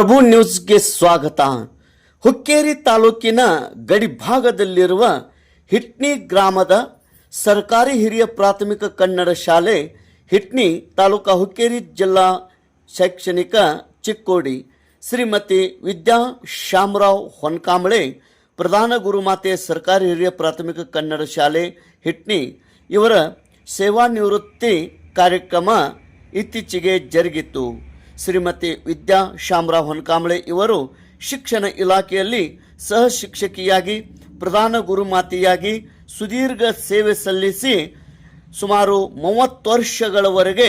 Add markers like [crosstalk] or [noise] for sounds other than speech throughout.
ಪ್ರಭು ನ್ಯೂಸ್ಗೆ ಸ್ವಾಗತ. ಹುಕ್ಕೇರಿ ತಾಲೂಕಿನ ಗಡಿಭಾಗದಲ್ಲಿರುವ ಹಿಟ್ನಿ ಗ್ರಾಮದ ಸರ್ಕಾರಿ ಹಿರಿಯ ಪ್ರಾಥಮಿಕ ಕನ್ನಡ ಶಾಲೆ ಹಿಟ್ನಿ ತಾಲೂಕಾ ಹುಕ್ಕೇರಿ ಜಿಲ್ಲಾ ಶೈಕ್ಷಣಿಕ ಚಿಕ್ಕೋಡಿ. ಶ್ರೀಮತಿ ವಿದ್ಯಾ ಶ್ಯಾಮರಾವ್ ಹೊನ್ಕಾಂಬಳೆ, ಪ್ರಧಾನ ಗುರುಮಾತೆ ಸರ್ಕಾರಿ ಹಿರಿಯ ಪ್ರಾಥಮಿಕ ಕನ್ನಡ ಶಾಲೆ ಹಿಟ್ನಿ. ಇವರ ಸೇವಾ ನಿವೃತ್ತಿ ಕಾರ್ಯಕ್ರಮ ಇತ್ತೀಚೆಗೆ ಜರುಗಿತ್ತು ಶ್ರೀಮತಿ ವಿದ್ಯಾ ಶಾಮರಾವ್ ಹೊನ್ಕಾಂಬಳೆ ಇವರು ಶಿಕ್ಷಣ ಇಲಾಖೆಯಲ್ಲಿ ಸಹ ಶಿಕ್ಷಕಿಯಾಗಿ ಪ್ರಧಾನ ಗುರುಮಾತಿಯಾಗಿ ಸುದೀರ್ಘ ಸೇವೆ ಸಲ್ಲಿಸಿ ಸುಮಾರು ಮೂವತ್ತು ವರ್ಷಗಳವರೆಗೆ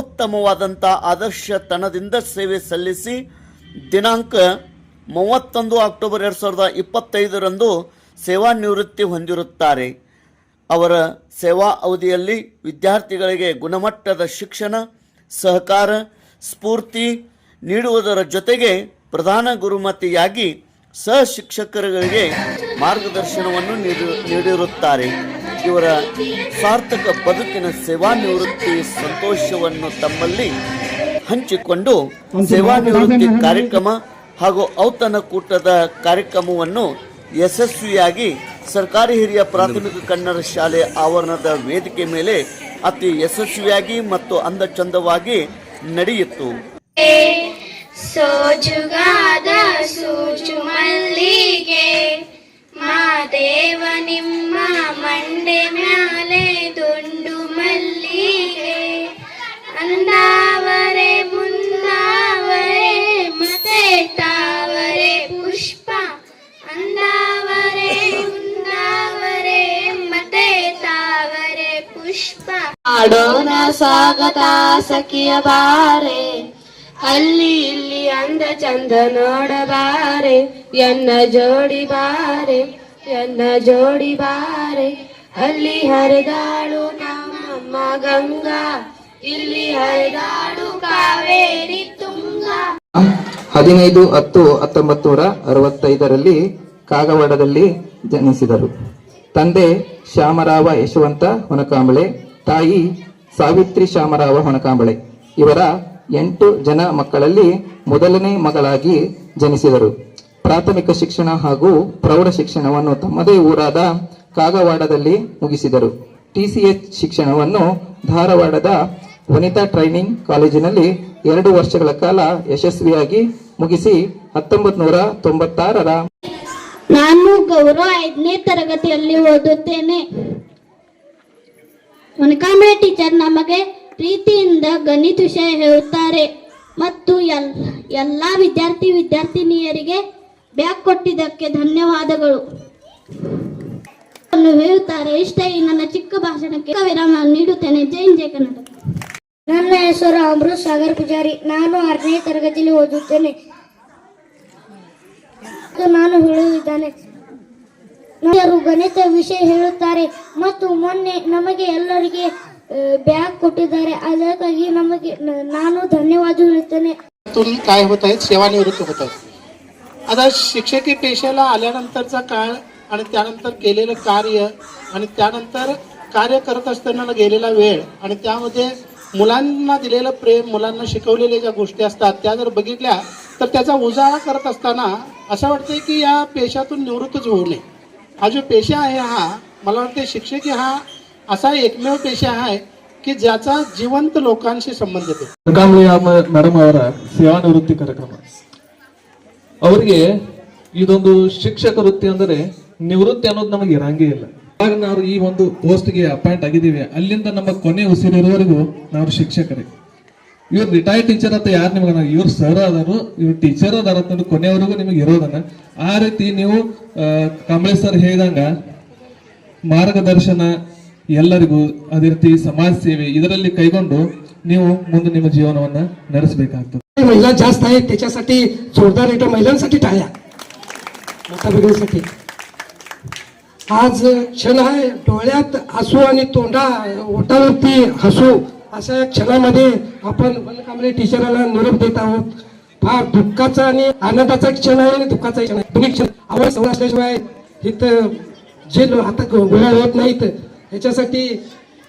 ಉತ್ತಮವಾದಂಥ ಆದರ್ಶತನದಿಂದ ಸೇವೆ ಸಲ್ಲಿಸಿ ದಿನಾಂಕ ಮೂವತ್ತೊಂದು ಅಕ್ಟೋಬರ್ ಎರಡು ಸಾವಿರದ ಇಪ್ಪತ್ತೈದರಂದು ಸೇವಾ ನಿವೃತ್ತಿ ಹೊಂದಿರುತ್ತಾರೆ. ಅವರ ಸೇವಾ ಅವಧಿಯಲ್ಲಿ ವಿದ್ಯಾರ್ಥಿಗಳಿಗೆ ಗುಣಮಟ್ಟದ ಶಿಕ್ಷಣ, ಸಹಕಾರ ಸ್ಫೂರ್ತಿ ನೀಡುವುದರ ಜೊತೆಗೆ ಪ್ರಧಾನ ಗುರುಮತಿಯಾಗಿ ಸಹ ಶಿಕ್ಷಕರುಗಳಿಗೆ ಮಾರ್ಗದರ್ಶನವನ್ನು ನೀಡಿ ನೀಡಿರುತ್ತಾರೆ. ಇವರ ಸಾರ್ಥಕ ಬದುಕಿನ ಸೇವಾ ನಿವೃತ್ತಿ ಸಂತೋಷವನ್ನು ತಮ್ಮಲ್ಲಿ ಹಂಚಿಕೊಂಡು ಸೇವಾ ನಿವೃತ್ತಿ ಕಾರ್ಯಕ್ರಮ ಹಾಗೂ ಔತಣಕೂಟದ ಕಾರ್ಯಕ್ರಮವನ್ನು ಯಶಸ್ವಿಯಾಗಿ ಸರ್ಕಾರಿ ಹಿರಿಯ ಪ್ರಾಥಮಿಕ ಕನ್ನಡ ಶಾಲೆ ಆವರಣದ ವೇದಿಕೆ ಮೇಲೆ ಅತಿ ಯಶಸ್ವಿಯಾಗಿ ಮತ್ತು ಅಂದಚಂದವಾಗಿ ನಡೆಯಿತು. ಸೋಜುಗಾದ ಸೂಜು ಮಲ್ಲಿಗೆ ಮಾದೇವ ನಿಮ್ಮ ಮಂಡೆ ಮ್ಯಾಲೆ ದುಂಡು ಆಡೋಣ ಸ್ವಾಗತ ಸಖಿಯ ಬಾರೆ. ಅಲ್ಲಿ ಇಲ್ಲಿ ಅಂದ ಚಂದ ನೋಡಬಾರೆ. ಎನ್ನ ಜೋಡಿ ಬಾರೆ, ಎನ್ನ ಜೋಡಿ ಬಾರೆ. ಅಲ್ಲಿ ಹರಿದಾಳು ನಮ್ಮಮ್ಮ ಗಂಗಾ. ಇಲ್ಲಿ ಹರಿದಾಳು ಕಾವೇರಿ ತುಂಗ. ಹದಿನೈದು, ಹತ್ತು ಹತ್ತೊಂಬತ್ತು ನೂರ ಅರವತ್ತೈದರಲ್ಲಿ ಕಾಗವಾಡದಲ್ಲಿ ಜನಿಸಿದರು. ತಂದೆ ಶ್ಯಾಮರಾವ ಯಶವಂತ ಹೊನಕಾಂಬಳೆ ತಾಯಿ ಸಾವಿತ್ರಿ ಶ್ಯಾಮರಾವ ಹೊಣಕಾಂಬಳೆ. ಇವರ ಎಂಟು ಜನ ಮಕ್ಕಳಲ್ಲಿ ಮೊದಲನೇ ಮಗಳಾಗಿ ಜನಿಸಿದರು. ಪ್ರಾಥಮಿಕ ಶಿಕ್ಷಣ ಹಾಗೂ ಪ್ರೌಢ ಶಿಕ್ಷಣವನ್ನು ತಮ್ಮದೇ ಊರಾದ ಕಾಗವಾಡದಲ್ಲಿ ಮುಗಿಸಿದರು. ಟಿಸಿಎಚ್ ಶಿಕ್ಷಣವನ್ನು ಧಾರವಾಡದ ವನಿತಾ ಟ್ರೈನಿಂಗ್ ಕಾಲೇಜಿನಲ್ಲಿ ಎರಡು ವರ್ಷಗಳ ಕಾಲ ಯಶಸ್ವಿಯಾಗಿ ಮುಗಿಸಿ ಹತ್ತೊಂಬತ್ ನೂರ ತೊಂಬತ್ತಾರರ ನಾನು ಗೌರವ ಐದನೇ ತರಗತಿಯಲ್ಲಿ ಓದುತ್ತೇನೆ. ಮೊನಕಾಂಬಳೆ ಟೀಚರ್ ನಮಗೆ ಪ್ರೀತಿಯಿಂದ ಗಣಿತ ವಿಷಯ ಹೇಳುತ್ತಾರೆ ಮತ್ತು ಎಲ್, ಎಲ್ಲ ವಿದ್ಯಾರ್ಥಿ ವಿದ್ಯಾರ್ಥಿನಿಯರಿಗೆ ಬ್ಯಾಗ್ ಕೊಟ್ಟಿದ್ದಕ್ಕೆ ಧನ್ಯವಾದಗಳು. ಹೇಳುತ್ತಾರೆ, ಇಷ್ಟೇ, ನನ್ನ ಚಿಕ್ಕ ಭಾಷಣಕ್ಕೆ ವಿರಾಮ ನೀಡುತ್ತೇನೆ. ಜೈ ಜಯ ಕನ್ನಡ. ನನ್ನ ಹೆಸರು ಅಮೃತ್ ಸಾಗರ್ ಪೂಜಾರಿ. ನಾನು ಆರನೇ ತರಗತಿಯಲ್ಲಿ ಓದುತ್ತೇನೆ. ನಾನು ಹೇಳುತ್ತಿದ್ದಾನೆ. ನಮ್ಮರು ಗಣಿತ ವಿಷಯ ಹೇಳುತ್ತಾರೆ ಮತ್ತು ಮೊನ್ನೆ ನಮಗೆ ಎಲ್ಲರಿಗೆ ಬ್ಯಾಗ್ ಕೊಟ್ಟಿದ್ದಾರೆ ಅದಕ್ಕಾಗಿ ನಮಗೆ ನ- ನಾನು ಧನ್ಯವಾದ ಹೇಳುತ್ತೇನೆ त्यातून काय होत आहेत सेवानिवृत्त होत आहेत आता शिक्षकी पेशाला आल्यानंतरचा काळ आणि त्यानंतर केलेलं कार्य आणि त्यानंतर कार्य करत असताना गेलेला वेळ आणि त्यामध्ये मुलांना दिलेलं प्रेम मुलांना शिकवलेल्या ज्या गोष्टी असतात त्या जर बघितल्या तर त्याचा उजाळा करत असताना असं वाटतंय की या पेशातून निवृत्तच होऊ नये हा जो पेशा आहे हा मला वाटते शिक्षकी हा असा एकमेव पेशा आहे की ज्याचा जिवंत लोकांशी संबंध येतो ಕನಕಾಂಬಳಿ ಮೇಡಮ್ ಅವರ ಸೇವಾ ನಿವೃತ್ತಿ ಕಾರ್ಯಕ್ರಮ ಅವರಿಗೆ ಇದೊಂದು ಶಿಕ್ಷಕ ವೃತ್ತಿ ಅಂದರೆ ನಿವೃತ್ತಿ ಅನ್ನೋದು ನಮಗೆ ಇರಂಗೇ ಇಲ್ಲ ಇವಾಗ ನಾವು ಈ ಒಂದು ಪೋಸ್ಟ್ಗೆ ಅಪಾಯಿಂಟ್ ಆಗಿದ್ದೀವಿ ಅಲ್ಲಿಂದ ನಮ್ಮ ಕೊನೆ ಉಸಿರಿರುವವರೆಗೂ ನಾವು ಶಿಕ್ಷಕರೇ ಇವ್ರು ರಿಟೈರ್ಡ್ ಟೀಚರ್ ಅಂತ ಯಾರು ನಿಮಗೆ ಇವ್ರು ಸರ್ ಅದಾರು ಇವ್ರು ಟೀಚರ್ ಅದಾರ ಅಂತ ಕೊನೆಯವರೆಗೂ ನಿಮಗೆ ಇರೋದನ್ನ ಆ ರೀತಿ ನೀವು ಆ, ಕಾಂಬಳೆ ಸರ್ ಹೇಳಿದಂಗ ಮಾರ್ಗದರ್ಶನ ಎಲ್ಲರಿಗೂ ಅದೇ ರೀತಿ ಸಮಾಜ ಸೇವೆ ಇದರಲ್ಲಿ ಕೈಗೊಂಡು ನೀವು ಮುಂದೆ ನಿಮ್ಮ ಜೀವನವನ್ನ ನಡೆಸಬೇಕಾಗ್ತದೆ महिला जास्त आहेत त्याच्यासाठी जोरदार एकदा महिलांसाठी टाळ्या मोठा बघण्यासाठी आज क्षण आहे डोळ्यात हसू आणि तोंडा ओटावरती हसू अशा क्षणामध्ये आपण वनकांबळे टीचराला निरोप देत आहोत. फार दुःखाचा आणि आनंदाचा क्षण आहे आणि दुःखाचा क्षण आहे. दोन्ही क्षण आवड सवड असल्याशिवाय इथं जे आता गोळ्या होत नाहीत ह्याच्यासाठी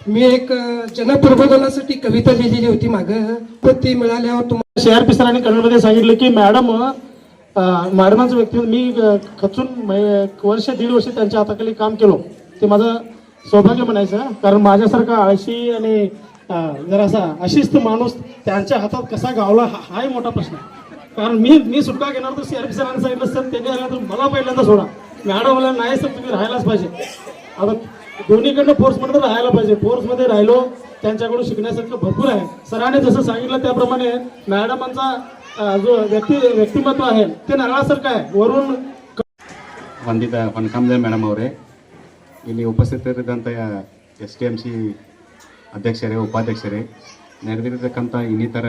मी एक जनप्रबोधनासाठी कविता लिहिलेली होती मागं. तर ती मिळाल्यावर तुम्हाला सी आर पी सरांनी कन्नडमध्ये सांगितलं की मॅडम मॅडमांचं व्यक्ती मी खचून वर्ष दीड वर्ष त्यांच्या हाताखाली काम केलो. ते माझं सौभाग्य म्हणायचं कारण माझ्यासारखा आळशी आणि जरासा अशिस्त माणूस त्यांच्या हातात कसा गावला हा हाही मोठा प्रश्न आहे कारण मी मी सुटका घेणार तर सी आर पी सरांनी सांगितलं सर त्यांनी आल्या तर मला पहिल्यांदा सोडा मॅडम मला नाही सर तुम्ही राहायलाच पाहिजे आता दोन्हीकडनं फोर्समध्ये तर राहायला पाहिजे फोर्समध्ये राहिलो त्यांच्याकडून शिकण्यासारखं भरपूर आहे सरांनी जसं सांगितलं त्याप्रमाणे मॅडमांचा अं, जो व्यक्ती व्यक्तिमत्व आहे ते नारळासारखं आहे वरून ವಂದಿತ ಹೊನ್ಕಾಮ್ದೆ ಮೇಡಮ್ ಅವರೇ ಇಲ್ಲಿ ಉಪಸ್ಥಿತರಿದ್ದಂಥ ಎಸ್ ಟಿ ಎಮ್ ಸಿ ಅಧ್ಯಕ್ಷರೇ, ಉಪಾಧ್ಯಕ್ಷರೇ, ನೆರೆದಿರತಕ್ಕಂಥ ಇನ್ನಿತರ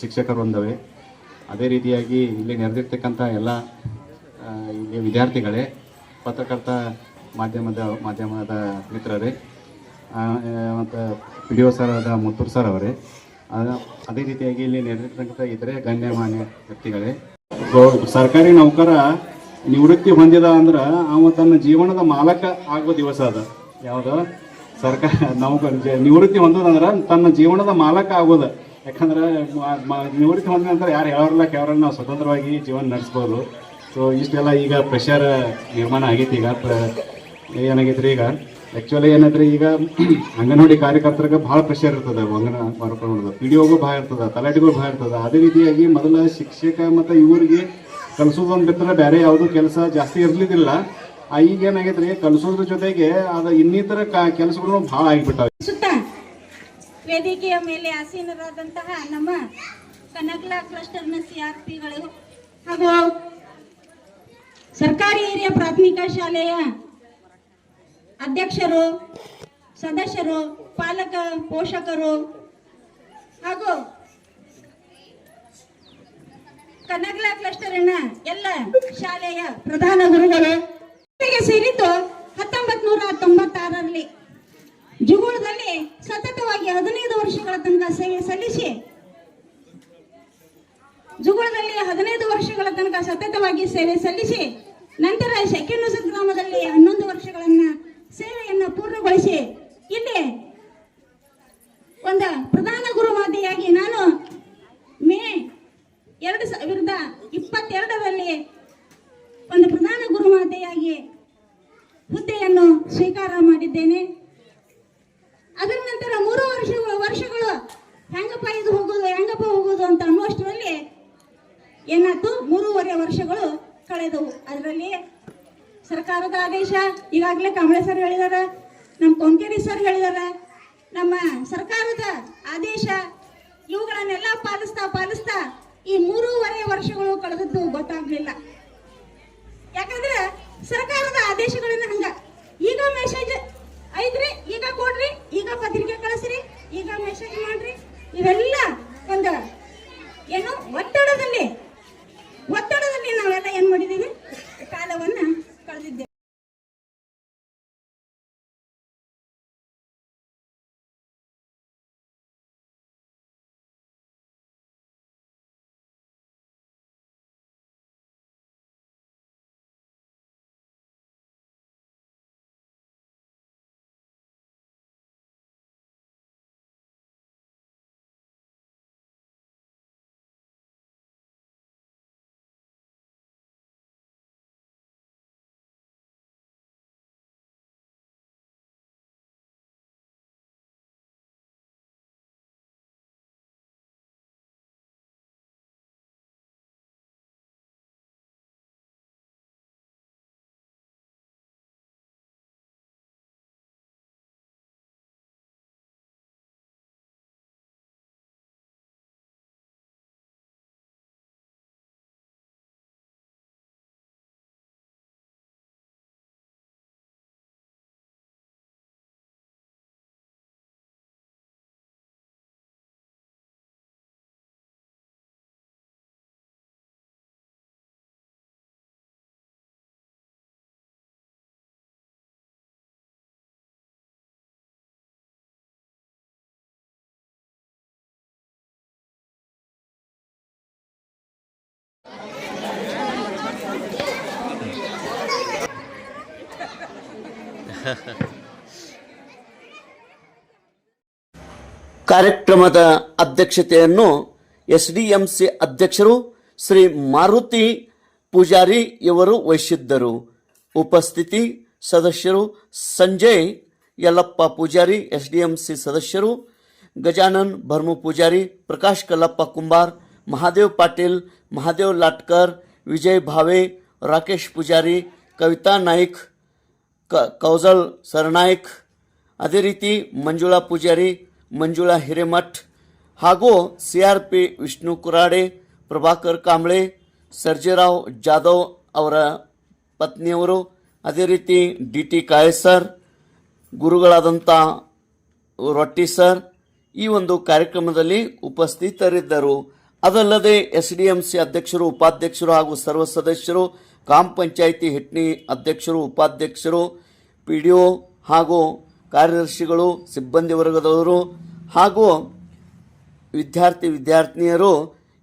ಶಿಕ್ಷಕರು ಒಂದವೆ. ಅದೇ ರೀತಿಯಾಗಿ ಇಲ್ಲಿ ನೆರೆದಿರ್ತಕ್ಕಂಥ ಎಲ್ಲ ಇಲ್ಲಿ ವಿದ್ಯಾರ್ಥಿಗಳೇ, ಪತ್ರಕರ್ತ ಮಾಧ್ಯಮದ ಮಾಧ್ಯಮದ ಮಿತ್ರರೇ ಮತ್ತು ಪಿ ಡಿ ಒ ಸರ್ ಆದ ಮುತ್ತೂರು ಸರ್ ಅವರೇ ಅದೇ ರೀತಿಯಾಗಿ ಇಲ್ಲಿ ನೆರೆದಿರ್ತಕ್ಕಂಥ ಇತರೆ ಗಣ್ಯಮಾನ್ಯ ವ್ಯಕ್ತಿಗಳೇ. ಸರ್ಕಾರಿ ನೌಕರ ನಿವೃತ್ತಿ ಹೊಂದಿದ ಅಂದ್ರೆ ಅವ ತನ್ನ ಜೀವನದ ಮಾಲಕ ಆಗೋ ದಿವಸ ಅದ. ಯಾವ್ದು? ಸರ್ಕಾರ ನಾವು ನಿವೃತ್ತಿ ಹೊಂದೋದಂದ್ರೆ ತನ್ನ ಜೀವನದ ಮಾಲಕ ಆಗೋದು. ಯಾಕಂದ್ರೆ ನಿವೃತ್ತಿ ಹೊಂದಿದ ನಂತರ ಯಾರು ಯಾವ್ರಲ್ಲ ಕೇವಲ ನಾವು ಸ್ವತಂತ್ರವಾಗಿ ಜೀವನ ನಡೆಸ್ಬೋದು. ಸೊ ಇಷ್ಟೆಲ್ಲ ಈಗ ಪ್ರೆಷರ್ ನಿರ್ಮಾಣ ಆಗೈತಿ ಈಗ. ಏನಾಗೈತ್ರಿ ಈಗ? ಆ್ಯಕ್ಚುಲಿ ಏನಂದ್ರೆ ಈಗ [clears throat] ಅಂಗನವಾಡಿ ಕಾರ್ಯಕರ್ತರಿಗೆ ಭಾಳ ಪ್ರೆಷರ್ ಇರ್ತದೆ. ಅಂಗನ ಮಾಡ್ಕೊಂಡು ಪಿ ಡಿ ಒಗೂ ಭಾಳ ಇರ್ತದೆ. ತಲಾಟಿಗೂ ಭಾಳ ಇರ್ತದೆ. ಅದೇ ರೀತಿಯಾಗಿ ಮೊದಲ ಶಿಕ್ಷಕ ಮತ್ತು ಇವರಿಗೆ ಕಲಿಸೋದೊಂದು ಬಿಟ್ಟರೆ ಬೇರೆ ಯಾವುದೂ ಕೆಲಸ ಜಾಸ್ತಿ ಇರ್ಲಿದ್ದಿಲ್ಲ. ಈಗ ಏನಾಗೈತ್ರಿ ಕಲಿಸೋದ್ರ ಜೊತೆಗೆ ಅದ ಇನ್ನಿತರ ಕೆಲಸಗಳು ಬಹಳ ಆಗಿಬಿಟ್ಟಾವೆ. ಸುತ್ತ ವೇದಿಕೆಯ ಮೇಲೆ ಆಸೀನರಾದಂತಹ ನಮ್ಮ ಕನಕಲ ಕ್ಲಸ್ಟರ್ನ ಸಿಆರ್ಪಿಗಳು ಹಾಗೂ ಸರ್ಕಾರಿ ಹಿರಿಯ ಪ್ರಾಥಮಿಕ ಶಾಲೆಯ ಅಧ್ಯಕ್ಷರು, ಸದಸ್ಯರು, ಪಾಲಕ, ಪೋಷಕರು ಹಾಗೂ ಕನಕಲ ಕ್ಲಸ್ಟರ್ನ ಎಲ್ಲ ಶಾಲೆಯ ಪ್ರಧಾನ ಗುರುಗಳು ಸೇರಿದ್ದು ಹತ್ತೊಂಬತ್ ನೂರ ತೊಂಬತ್ತಾರರಲ್ಲಿ ಜುಗುಳದಲ್ಲಿ ಸತತವಾಗಿ ಹದಿನೈದು ವರ್ಷಗಳ ತನಕ ಸೇವೆ ಸಲ್ಲಿಸಿ ಜುಗುಳದಲ್ಲಿ ಹದಿನೈದು ವರ್ಷಗಳ ತನಕ ಸತತವಾಗಿ ಸೇವೆ ಸಲ್ಲಿಸಿ ನಂತರ ಶೆಕೆನುಸ ಗ್ರಾಮದಲ್ಲಿ ಹನ್ನೊಂದು ವರ್ಷಗಳನ್ನ ಸೇವೆಯನ್ನು ಪೂರ್ಣಗೊಳಿಸಿ ಇಲ್ಲಿ ಒಂದು ಪ್ರಧಾನ ಗುರುವಾದಿಯಾಗಿ ನಾನು ಮೇ ಎರಡು ಸಾವಿರದ ಇಪ್ಪತ್ತೆರಡರಲ್ಲಿ ಒಂದು ಪ್ರಧಾನ ಗುರುಮಾತೆಯಾಗಿ ಹುದ್ದೆಯನ್ನು ಸ್ವೀಕಾರ ಮಾಡಿದ್ದೇನೆ. ಅದರ ನಂತರ ಮೂರು ವರ್ಷಗಳು ವರ್ಷಗಳು ಹೆಂಗಪ್ಪ ಇದು ಹೋಗೋದು, ಹೆಂಗಪ್ಪ ಹೋಗೋದು ಅಂತ ಅನ್ನುವಷ್ಟರಲ್ಲಿ ಏನಾಯ್ತು? ಮೂರುವರೆ ವರ್ಷಗಳು ಕಳೆದವು. ಅದರಲ್ಲಿ ಸರ್ಕಾರದ ಆದೇಶ, ಈಗಾಗಲೇ ಕಾಂಬಳೆ ಸರ್ ಹೇಳಿದಾರೆ, ನಮ್ಮ ಕೊಂಕೇರಿ ಸರ್ ಹೇಳಿದಾರೆ, ನಮ್ಮ ಸರ್ಕಾರದ ಆದೇಶ, ಇವುಗಳನ್ನೆಲ್ಲ ಪಾಲಿಸ್ತಾ ಪಾಲಿಸ್ತಾ ಈ ಮೂರುವರೆ ವರ್ಷಗಳು ಕಳೆದದ್ದು ಗೊತ್ತಾಗ್ಲಿಲ್ಲ. ಯಾಕಂದ್ರೆ ಸರ್ಕಾರದ ಆದೇಶಗಳನ್ನ ಇವೆಲ್ಲ ಕಾರ್ಯಕ್ರಮದ ಅಧ್ಯಕ್ಷತೆಯನ್ನು ಎಸ್ ಡಿ ಎಂ ಸಿ ಅಧ್ಯಕ್ಷರು ಶ್ರೀ ಮಾರುತಿ ಪೂಜಾರಿ ಇವರು ವಹಿಸಿದ್ದರು ಉಪಸ್ಥಿತಿ ಸದಸ್ಯರು Sanjay Yallappa Pujari S D M C ಸದಸ್ಯರು ಗಜಾನನ್ ಭರ್ಮು ಪೂಜಾರಿ ಪ್ರಕಾಶ್ ಕಲ್ಲಪ್ಪ ಕುಂಬಾರ್ ಮಹಾದೇವ್ ಪಾಟೀಲ್ ಮಹಾದೇವ್ ಲಾಟ್ಕರ್ ವಿಜಯ್ ಭಾವೆ ರಾಕೇಶ್ ಪೂಜಾರಿ ಕವಿತಾ ನಾಯ್ಕ್ ಕ ಕೌಜಲ್ ಸರ್ನಾಯ್ಕ್, ಅದೇ ರೀತಿ ಮಂಜುಳಾ ಪೂಜಾರಿ, ಮಂಜುಳಾ ಹಿರೇಮಠ್ ಹಾಗೂ C R P Vishnu Kurade, Prabhakar Kamble, Sarjerao Jadhav ಅವರ ಪತ್ನಿಯವರು, ಅದೇ ರೀತಿ ಡಿ ಟಿ ಕಾಳೆ ಸರ್ ಗುರುಗಳಾದಂಥ ರೊಟ್ಟಿ ಸರ್ ಈ ಒಂದು ಕಾರ್ಯಕ್ರಮದಲ್ಲಿ ಉಪಸ್ಥಿತರಿದ್ದರು. ಅದಲ್ಲದೆ ಎಸ್ ಡಿ ಎಂ ಸಿ ಅಧ್ಯಕ್ಷರು, ಉಪಾಧ್ಯಕ್ಷರು ಹಾಗೂ ಸರ್ವ ಸದಸ್ಯರು, ಗ್ರಾಮ ಪಂಚಾಯಿತಿ ಹಿಟ್ನಿ ಅಧ್ಯಕ್ಷರು, ಉಪಾಧ್ಯಕ್ಷರು ಪಿ ಡಿ ಒ ಹಾಗೂ ಕಾರ್ಯದರ್ಶಿಗಳು, ಸಿಬ್ಬಂದಿ ವರ್ಗದವರು ಹಾಗೂ ವಿದ್ಯಾರ್ಥಿ ವಿದ್ಯಾರ್ಥಿನಿಯರು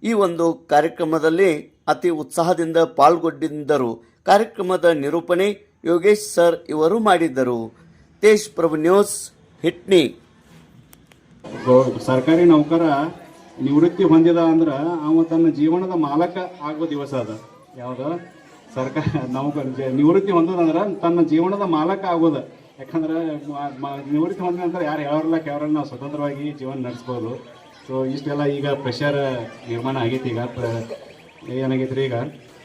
ಈ ಒಂದು ಕಾರ್ಯಕ್ರಮದಲ್ಲಿ ಅತಿ ಉತ್ಸಾಹದಿಂದ ಪಾಲ್ಗೊಂಡಿದ್ದರು. ಕಾರ್ಯಕ್ರಮದ ನಿರೂಪಣೆ ಯೋಗೇಶ್ ಸರ್ ಇವರು ಮಾಡಿದ್ದರು. ತೇಜ್ ಪ್ರಭು ನ್ಯೂಸ್, ಹಿಟ್ನಿ. ಸರ್ಕಾರಿ ನೌಕರ ನಿವೃತ್ತಿ ಹೊಂದಿದ ಅಂದ್ರೆ ಅವ ತನ್ನ ಜೀವನದ ಮಾಲಕ ಆಗೋ ದಿವಸ ಅದ. ಯಾವ್ದು? ಸರ್ಕಾರ, ನಾವು ನಿವೃತ್ತಿ ಹೊಂದದಂದ್ರ ತನ್ನ ಜೀವನದ ಮಾಲಕ ಆಗೋದು. ಯಾಕಂದ್ರೆ ನಿವೃತ್ತಿ ಹೊಂದಿದ ನಂತರ ಯಾರು ಯಾವ್ರಲ್ಲ ಕೇವರಲ್ಲ ನಾವು ಸ್ವತಂತ್ರವಾಗಿ ಜೀವನ ನಡೆಸ್ಬೋದು. ಸೊ ಇಷ್ಟೆಲ್ಲ ಈಗ ಪ್ರೆಷರ್ ನಿರ್ಮಾಣ ಆಗೈತಿ ಈಗ. ಪ್ರ- ರೀ ಈಗ?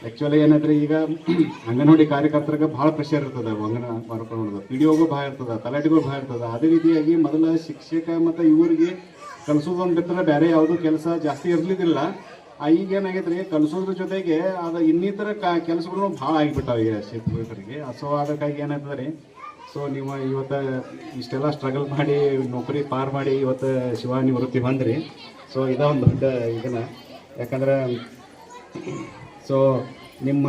ಆ್ಯಕ್ಚುಲಿ ಏನಾದ್ರೆ ಈಗ [clears throat] ಅಂಗನವಾಡಿ ಕಾರ್ಯಕರ್ತರಿಗೆ ಭಾಳ ಪ್ರೆಷರ್ ಇರ್ತದೆ ಅಂಗನ, ಮಾಡ್ಕೊಂಡು ಪಿ ಡಿ ಒಗೂ ಭಾಳ ಇರ್ತದೆ, ತಲಾಟಿಗೂ ಭಾಳ ಇರ್ತದೆ. ಅದೇ ರೀತಿಯಾಗಿ ಮೊದಲ ಶಿಕ್ಷಕ ಮತ್ತು ಇವರಿಗೆ ಕಲಿಸೋದು ಒಂದು ಬಿಟ್ಟರೆ ಬೇರೆ ಯಾವುದೂ ಕೆಲಸ ಜಾಸ್ತಿ ಇರ್ಲಿದ್ದಿಲ್ಲ ಈಗ ಏನಾಗೈತ್ರಿ, ಕಲಿಸೋದ್ರ ಜೊತೆಗೆ ಅದು ಇನ್ನಿತರ ಕ ಕೆಲಸಗಳು ಭಾಳ ಆಗಿಬಿಟ್ಟಾವೆ ಈಗ ಶಿಕ್ಷಕರಿಗೆ ಸೊ ಅದಕ್ಕಾಗಿ ಏನಾಯ್ತದ ರೀ ಸೊ ನೀವು ಇವತ್ತು ಇಷ್ಟೆಲ್ಲ ಸ್ಟ್ರಗಲ್ ಮಾಡಿ, ನೌಕರಿ ಪಾರ್ ಮಾಡಿ ಇವತ್ತು ಶಿವ ನಿವೃತ್ತಿ ಬಂದ್ರಿ. ಸೊ ಇದ ಒಂದು ದೊಡ್ಡ ಇದನ್ನ. ಯಾಕಂದ್ರೆ ಸೊ ನಿಮ್ಮ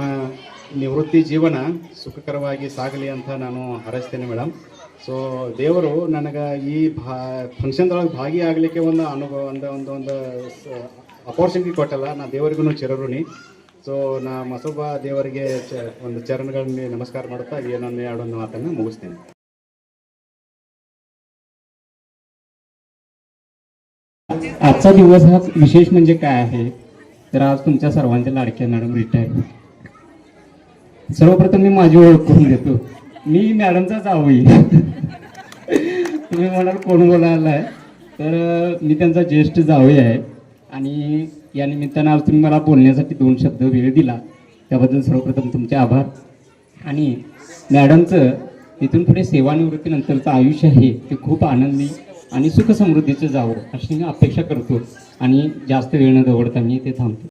ನಿವೃತ್ತಿ ಜೀವನ ಸುಖಕರವಾಗಿ ಸಾಗಲಿ ಅಂತ ನಾನು ಹಾರೈಸ್ತೇನೆ ಮೇಡಮ್ ಸೊ ದೇವರು ನನಗೆ ಈ ಭಾ ಫಂಕ್ಷನ್ದೊಳಗೆ ಭಾಗಿಯಾಗಲಿಕ್ಕೆ ಒಂದು ಅನುಭವ, ಒಂದು ಒಂದು ಒಂದು ಅಪರ್ಚುನಿಟಿ ಕೊಟ್ಟಲ್ಲ ನಾ ದೇವರಿಗೂ ಚಿರಋಣಿ ಸೊ ನಾ ಮಸೊಬ್ಬ ದೇವರಿಗೆ ಚ ಒಂದು ಚರಣಗಳಲ್ಲಿ ನಮಸ್ಕಾರ ಮಾಡುತ್ತಾ ಏನೊಂದು ಎರಡೊಂದು ಮಾತನ್ನು ಮುಗಿಸ್ತೇನೆ आजचा दिवस हा विशेष म्हणजे काय आहे तर आज तुमच्या सर्वांच्या लाडक्या मॅडम रिटायर सर्वप्रथम मी माझी ओळख करून देतो मी मॅडमचा जावई तुम्ही म्हणाल कोण बोलायला आहे तर अं, मी त्यांचा ज्येष्ठ जावई आहे आणि या निमित्तानं आज तुम्ही मला बोलण्यासाठी दोन शब्द वेळ दिला. त्याबद्दल सर्वप्रथम तुमचे आभार. आणि मॅडमचं इथून पुढे सेवानिवृत्तीनंतरचं आयुष्य आहे ते खूप आनंदी आणि सुख समृद्धीचं जावं अशी मी अपेक्षा करतो. आणि जास्त वेळ न दवडता मी ते थांबतो.